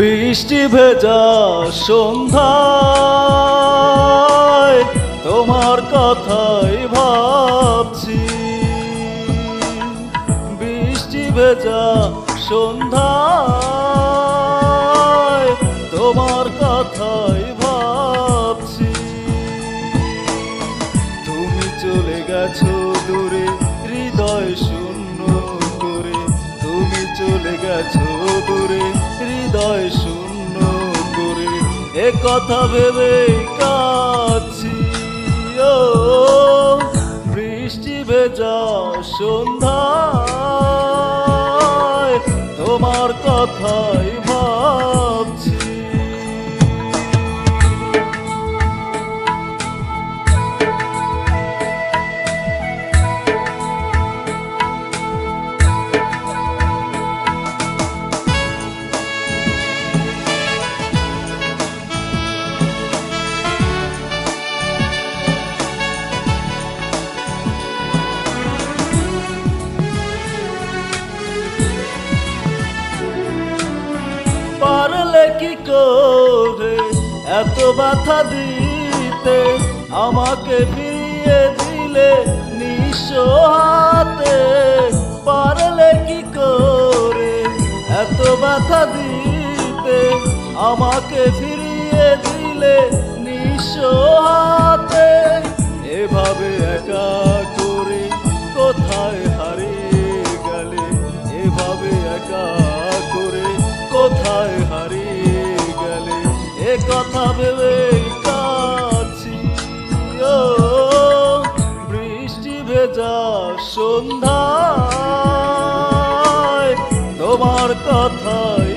বৃষ্টি ভেজা সন্ধ্যায়, তোমার কথাই ভাবছি। বৃষ্টি ভেজা সন্ধ্যায়, তোমার কথাই ভাবছি। তুমি চলে গেছো দূরে, হৃদয় শূন্য করে। তুমি চলে গেছো দূরে হৃদয় শূন্য করে এ কথা ভেবে কাছি ও বৃষ্টি ভেজা সন্ধ্যা তোমার কথাই পারলে কি করে? এত ব্যথা দিতে আমাকে ফিরিয়ে দিলে নিঃস্ব হাতে। পারলে কি করে? এত ব্যথা দিতে আমাকে ফিরিয়ে দিলে নিঃস্ব হাতে। এভাবে একা কথা ভেবে কাছি বৃষ্টি ভেজা সন্ধ্যা তোমার কথাই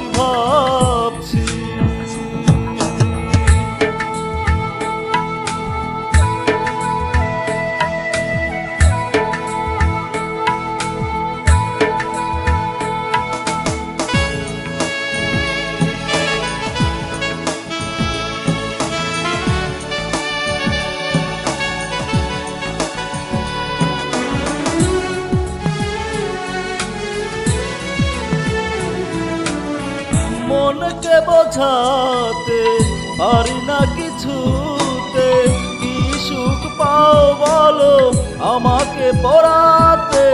বোঝাতে পারি না কিছুতে। কি সুখ পাও বলো আমাকে পড়াতে,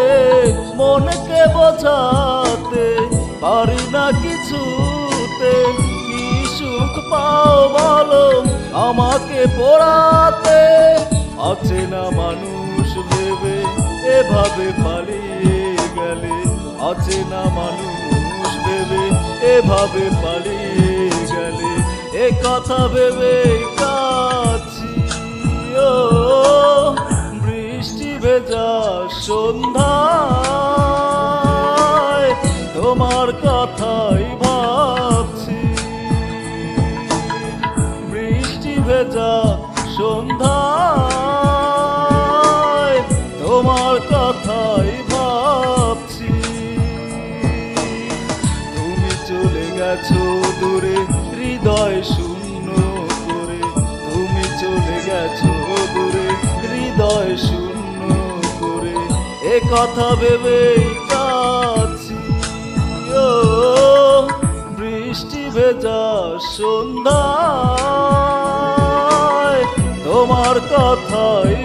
মনকে বোঝাতে পারি না কিছুতে। কি সুখ পাও বলো আমাকে পড়াতে। আছে না মানুষ ভেবে এভাবে পালিয়ে গেলে আছে না মানুষ ভেবে এভাবে পালিয়ে গেলে এ কথা ভেবে কাছি ও, বৃষ্টি ভেজা সন্ধ্যা তোমার কথাই ভাবছি। বৃষ্টি ভেজা সন্ধ্যা তোমার কথাই কথা ভেবে কাছি ও বৃষ্টি ভেজা সন্ধ্যা তোমার কথাই